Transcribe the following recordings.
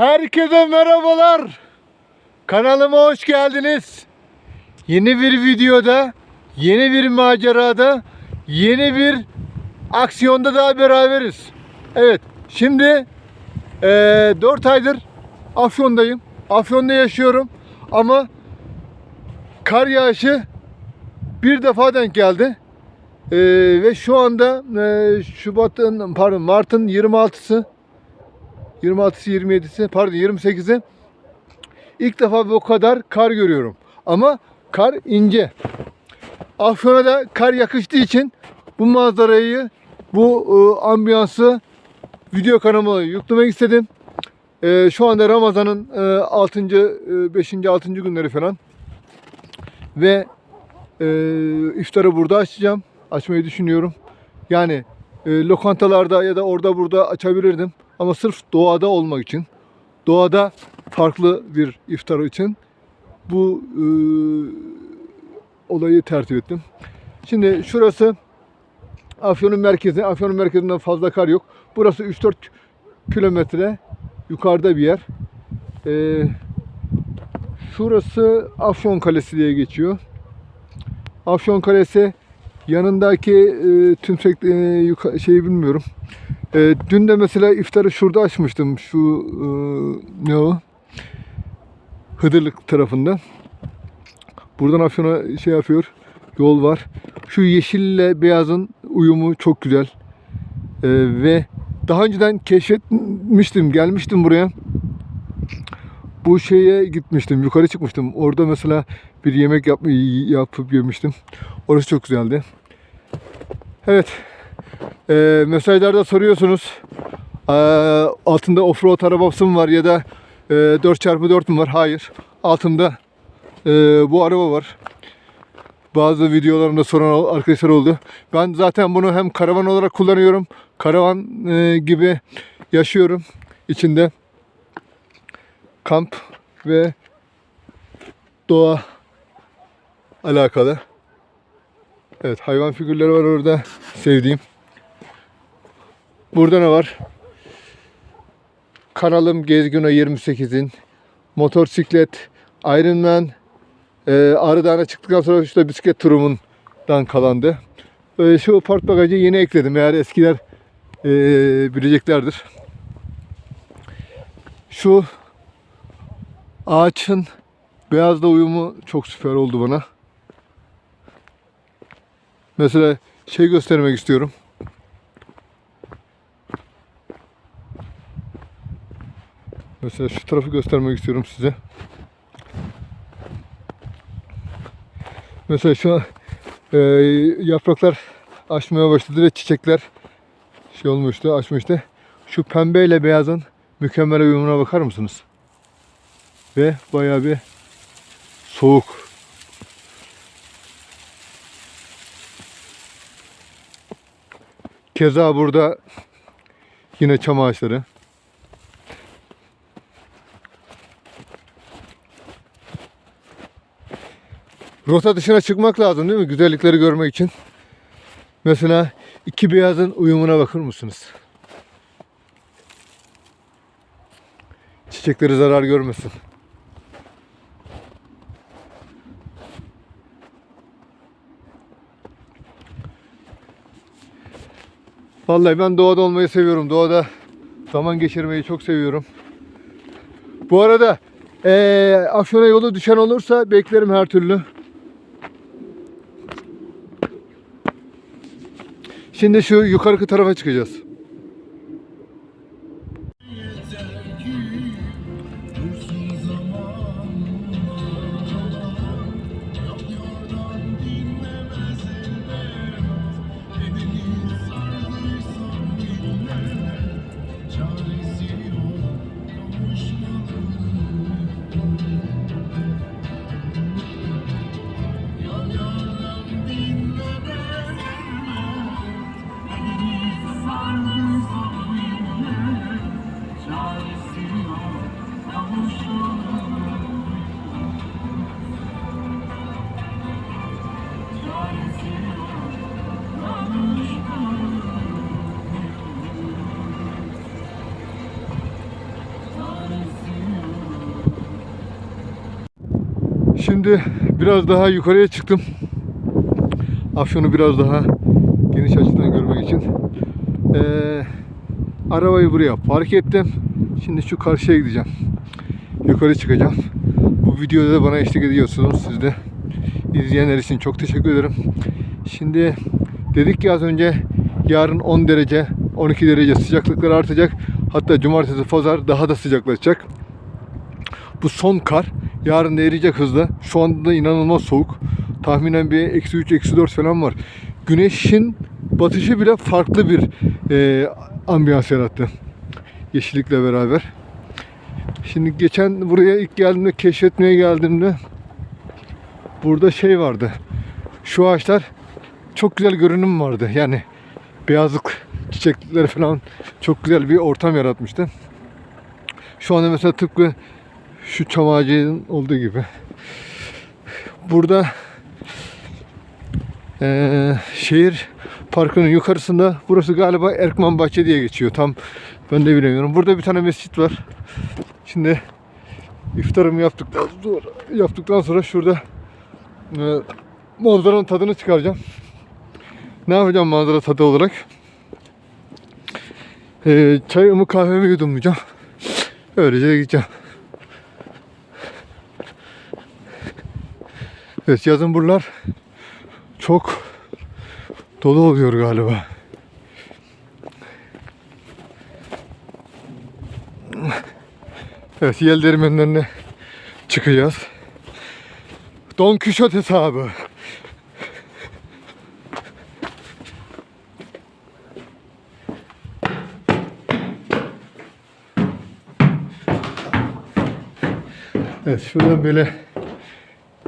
Herkese merhabalar. Kanalıma hoş geldiniz. Yeni bir videoda, yeni bir macerada, yeni bir aksiyonda daha beraberiz. Evet, şimdi eee 4 aydır Afyon'dayım. Afyon'da yaşıyorum ama kar yağışı bir defa denk geldi. Eee, ve şu anda eee, Şubat'ın pardon Mart'ın 26'sı 26'sı 27'si pardon 28'i ilk defa bu kadar kar görüyorum. Ama kar ince. Afyon'a da kar yakıştığı için bu manzarayı, bu e, ambiyansı video kanalıma yüklemek istedim. E, şu anda Ramazan'ın e, 6. e, 5. 6. günleri falan. Ve e, iftarı burada açacağım. Açmayı düşünüyorum. Yani e, lokantalarda ya da orada burada açabilirdim. Ama sırf doğada olmak için, doğada farklı bir iftar için bu e, olayı tertip ettim. Şimdi şurası Afyon'un merkezi. Afyon'un merkezinden fazla kar yok. Burası 3-4 kilometre yukarıda bir yer. E, şurası Afyon Kalesi diye geçiyor. Afyon Kalesi yanındaki e, tümsek e, şeyi bilmiyorum. E, dün de mesela iftarı şurada açmıştım. Şu e, ne o? Hıdırlık tarafında. Buradan Afyon'a şey yapıyor. Yol var. Şu yeşille beyazın uyumu çok güzel. E, ve daha önceden keşfetmiştim. Gelmiştim buraya. Bu şeye gitmiştim. Yukarı çıkmıştım. Orada mesela bir yemek yap, yapıp yemiştim. Orası çok güzeldi. Evet. Ee, mesajlarda soruyorsunuz. Ee, altında offroad arabası mı var ya da e, 4x4 mü var? Hayır. Altında e, bu araba var. Bazı videolarımda soran arkadaşlar oldu. Ben zaten bunu hem karavan olarak kullanıyorum. Karavan e, gibi yaşıyorum. İçinde kamp ve doğa alakalı. Evet hayvan figürleri var orada sevdiğim. Burada ne var? Kanalım Gezgino 28'in motosiklet Ironman e, Ağrı Dağı'na çıktıktan sonra işte bisiklet turumundan kalandı. E, şu port bagajı yeni ekledim. Eğer eskiler e, bileceklerdir. Şu ağaçın beyazla uyumu çok süper oldu bana. Mesela şey göstermek istiyorum. Mesela şu tarafı göstermek istiyorum size. Mesela şu an e, yapraklar açmaya başladı ve çiçekler şey olmuştu, açmıştı. Şu pembe ile beyazın mükemmel uyumuna bakar mısınız? Ve bayağı bir soğuk. Keza burada yine çam ağaçları. Rota dışına çıkmak lazım değil mi? Güzellikleri görmek için. Mesela iki beyazın uyumuna bakır mısınız? Çiçekleri zarar görmesin. Vallahi ben doğada olmayı seviyorum. Doğada zaman geçirmeyi çok seviyorum. Bu arada eee Afyon'a yolu düşen olursa beklerim her türlü. Şimdi şu yukarı tarafa çıkacağız. Şimdi biraz daha yukarıya çıktım. Afyon'u biraz daha geniş açıdan görmek için. Ee, arabayı buraya park ettim. Şimdi şu karşıya gideceğim. Yukarı çıkacağım. Bu videoda da bana eşlik ediyorsunuz siz de. İzleyenler için çok teşekkür ederim. Şimdi dedik ki az önce yarın 10 derece 12 derece sıcaklıklar artacak. Hatta cumartesi pazar daha da sıcaklaşacak. Bu son kar yarın eriyecek hızla. Şu anda da inanılmaz soğuk. Tahminen bir eksi 3, eksi 4 falan var. Güneşin batışı bile farklı bir e, ambiyans yarattı. Yeşillikle beraber. Şimdi geçen buraya ilk geldiğimde keşfetmeye geldiğimde burada şey vardı. Şu ağaçlar çok güzel görünüm vardı. Yani beyazlık çiçekleri falan çok güzel bir ortam yaratmıştı. Şu anda mesela tıpkı şu çam ağacının olduğu gibi. Burada eee, şehir parkının yukarısında burası galiba Erkman Bahçe diye geçiyor. Tam ben de bilemiyorum. Burada bir tane mescit var. Şimdi iftarımı yaptıktan sonra, yaptıktan sonra şurada eee manzaranın tadını çıkaracağım. Ne yapacağım manzara tadı olarak? Eee çayımı kahvemi yudumlayacağım. Öylece de gideceğim. Evet yazın buralar çok dolu oluyor galiba. Evet yel dermenlerine çıkacağız. Don Kişot hesabı. Evet şuradan böyle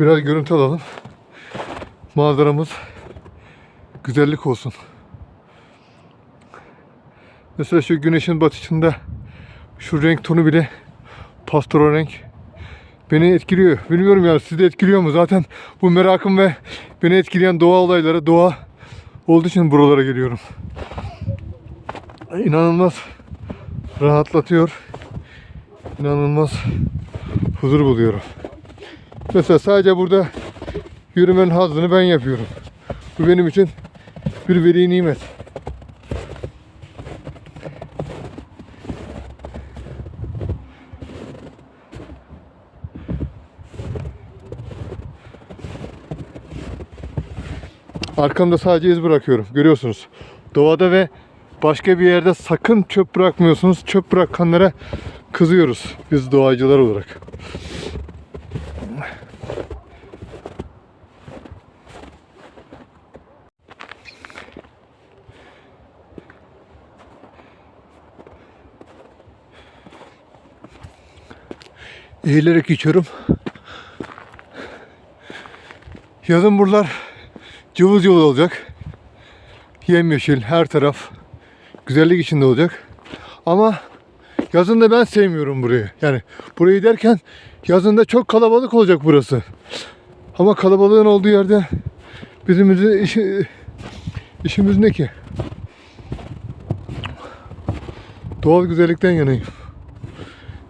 biraz görüntü alalım. Manzaramız güzellik olsun. Mesela şu güneşin batışında şu renk tonu bile pastora renk beni etkiliyor. Bilmiyorum ya sizi etkiliyor mu? Zaten bu merakım ve beni etkileyen doğa olayları, doğa olduğu için buralara geliyorum. İnanılmaz rahatlatıyor. İnanılmaz huzur buluyorum. Mesela sadece burada yürümenin hazzını ben yapıyorum. Bu benim için bir veli nimet. Arkamda sadece iz bırakıyorum. Görüyorsunuz. Doğada ve başka bir yerde sakın çöp bırakmıyorsunuz. Çöp bırakanlara kızıyoruz biz doğacılar olarak. Eğilerek içiyorum. Yazın buralar cıvıl cıvıl olacak. Yemyeşil her taraf güzellik içinde olacak. Ama yazın da ben sevmiyorum burayı. Yani burayı derken yazında çok kalabalık olacak burası. Ama kalabalığın olduğu yerde bizim işi, işimiz ne ki? Doğal güzellikten yanayım.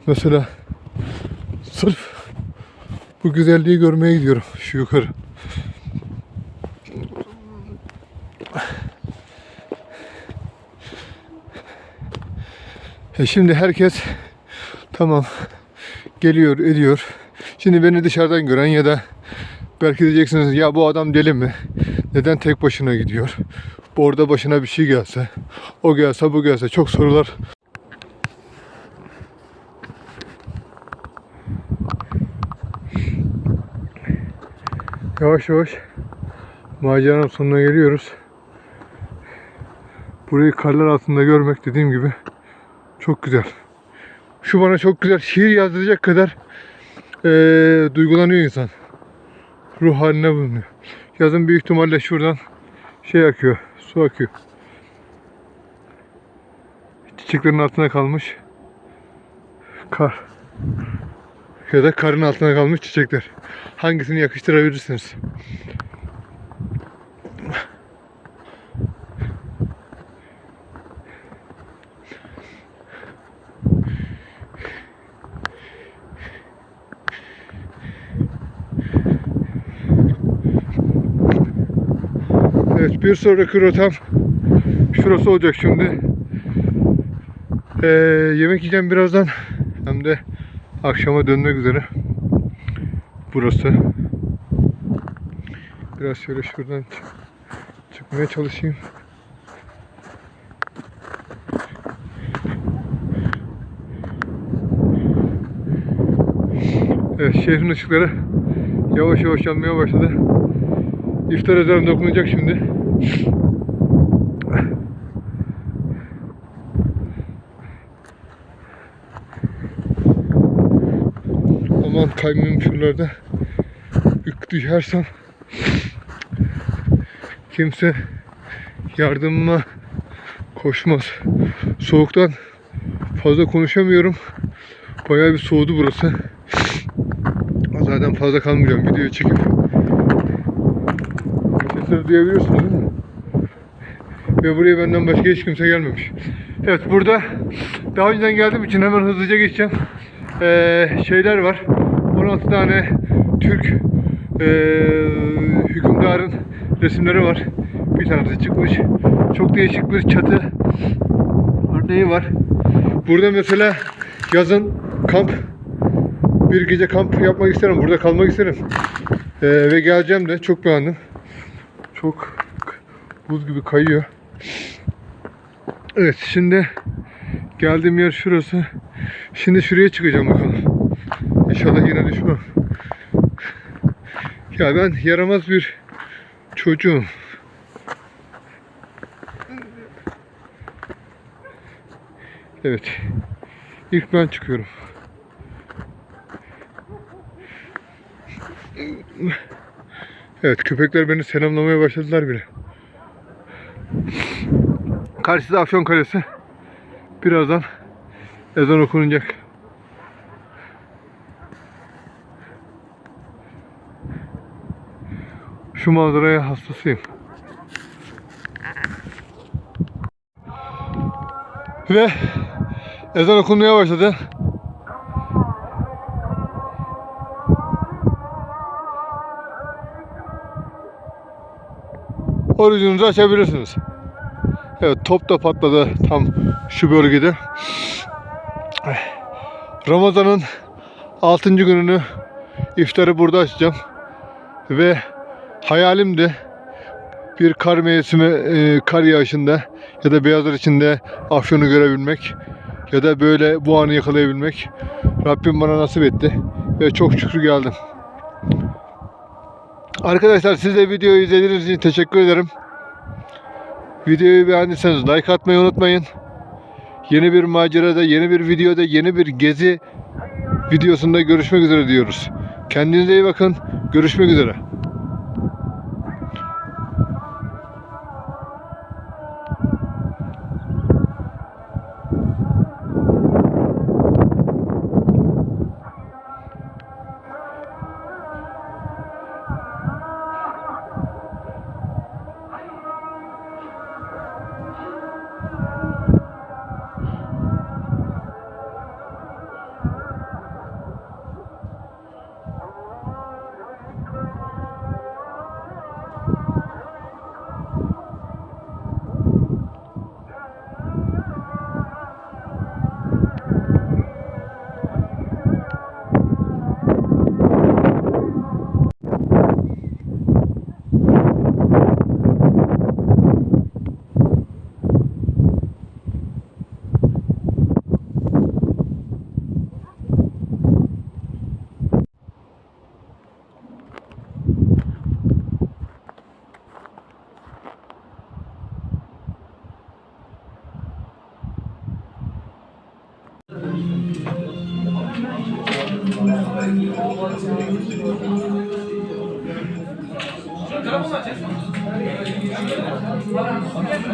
Mesela sırf bu güzelliği görmeye gidiyorum şu yukarı. E şimdi herkes tamam geliyor ediyor. Şimdi beni dışarıdan gören ya da belki diyeceksiniz ya bu adam deli mi? Neden tek başına gidiyor? Bu Orada başına bir şey gelse, o gelse bu gelse çok sorular Yavaş yavaş maceranın sonuna geliyoruz. Burayı karlar altında görmek dediğim gibi çok güzel. Şu bana çok güzel şiir yazdıracak kadar eee, duygulanıyor insan. Ruh haline bulunuyor. Yazın büyük ihtimalle şuradan şey akıyor, su akıyor. Çiçeklerin altına kalmış kar ya da karın altına kalmış çiçekler. Hangisini yakıştırabilirsiniz? Evet bir sonraki rotam şurası olacak şimdi. Ee, yemek yiyeceğim birazdan. Hem de akşama dönmek üzere. Burası. Biraz şöyle şuradan çık- çıkmaya çalışayım. Evet şehrin ışıkları yavaş yavaş yanmaya başladı. İftar ezanı dokunacak şimdi. Aman kaymayayım şuralarda. Yük düşersem kimse yardımıma koşmaz. Soğuktan fazla konuşamıyorum. Bayağı bir soğudu burası. Zaten fazla kalmayacağım. Videoyu çekip sesleri duyabiliyorsunuz değil mi? Ve buraya benden başka hiç kimse gelmemiş. Evet burada daha önceden geldiğim için hemen hızlıca geçeceğim. Ee, şeyler var. 16 tane Türk ee, hükümdarın resimleri var. Bir tanesi çıkmış. Çok değişik bir çatı örneği var. Burada mesela yazın kamp bir gece kamp yapmak isterim. Burada kalmak isterim. Ee, ve geleceğim de çok beğendim. Çok buz gibi kayıyor. Evet şimdi geldiğim yer şurası. Şimdi şuraya çıkacağım bakalım. İnşallah yine düşmem. Ya ben yaramaz bir çocuğum. Evet. İlk ben çıkıyorum. Evet köpekler beni selamlamaya başladılar bile. Karşıda Afyon Kalesi. Birazdan ezan okunacak. Şu manzaraya hastasıyım. Ve ezan okunmaya başladı. Orucunuzu açabilirsiniz. Evet top da patladı tam şu bölgede. Ramazan'ın 6. gününü iftarı burada açacağım. Ve hayalim de bir kar mevsimi, e, kar yağışında ya da beyazlar içinde Afyon'u görebilmek ya da böyle bu anı yakalayabilmek Rabbim bana nasip etti ve çok şükür geldim. Arkadaşlar siz de videoyu izlediğiniz için teşekkür ederim. Videoyu beğendiyseniz like atmayı unutmayın. Yeni bir macerada, yeni bir videoda, yeni bir gezi videosunda görüşmek üzere diyoruz. Kendinize iyi bakın. Görüşmek üzere.